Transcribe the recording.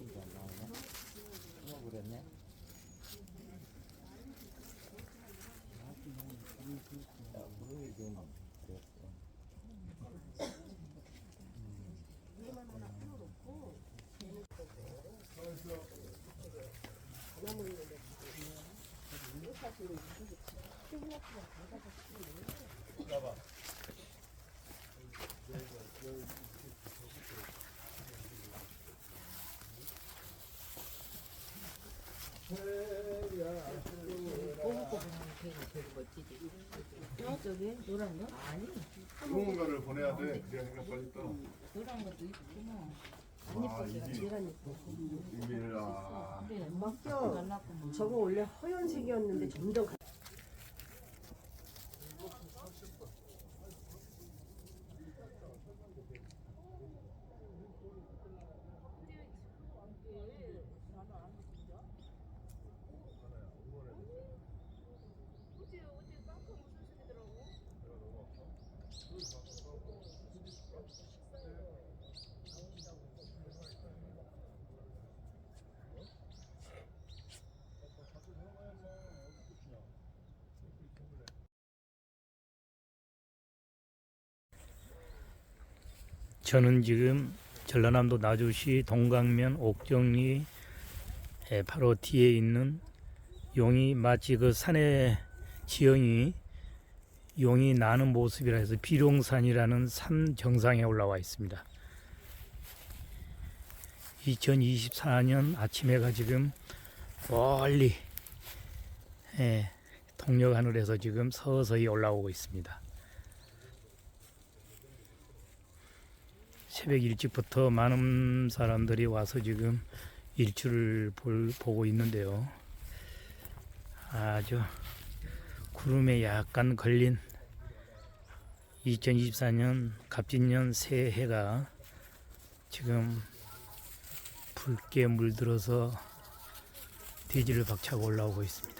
어, 그랬네. 야, 물이 좀 됐어. 저기 노란 거? 아니 거를 보내야 돼. 그래야 빨리 떠. 노란 것도 있구나. 아, 이게 이밀아. 그래. 달랐구만. 저거 원래 허연색이었는데 점점 가- 저는 지금 전라남도 나주시 동강면 옥정리 에 바로 뒤에 있는 용이 마치 그 산의 지형이 용이 나는 모습이라 해서 비룡산이라는 산 정상에 올라와 있습니다. 2024년 아침해가 지금 멀리 예, 동력 하늘에서 지금 서서히 올라오고 있습니다. 새벽 일찍부터 많은 사람들이 와서 지금 일출을 볼, 보고 있는데요. 아주 구름에 약간 걸린 2024년 갑진년 새해가 지금 붉게 물들어서 대지를 박차고 올라오고 있습니다.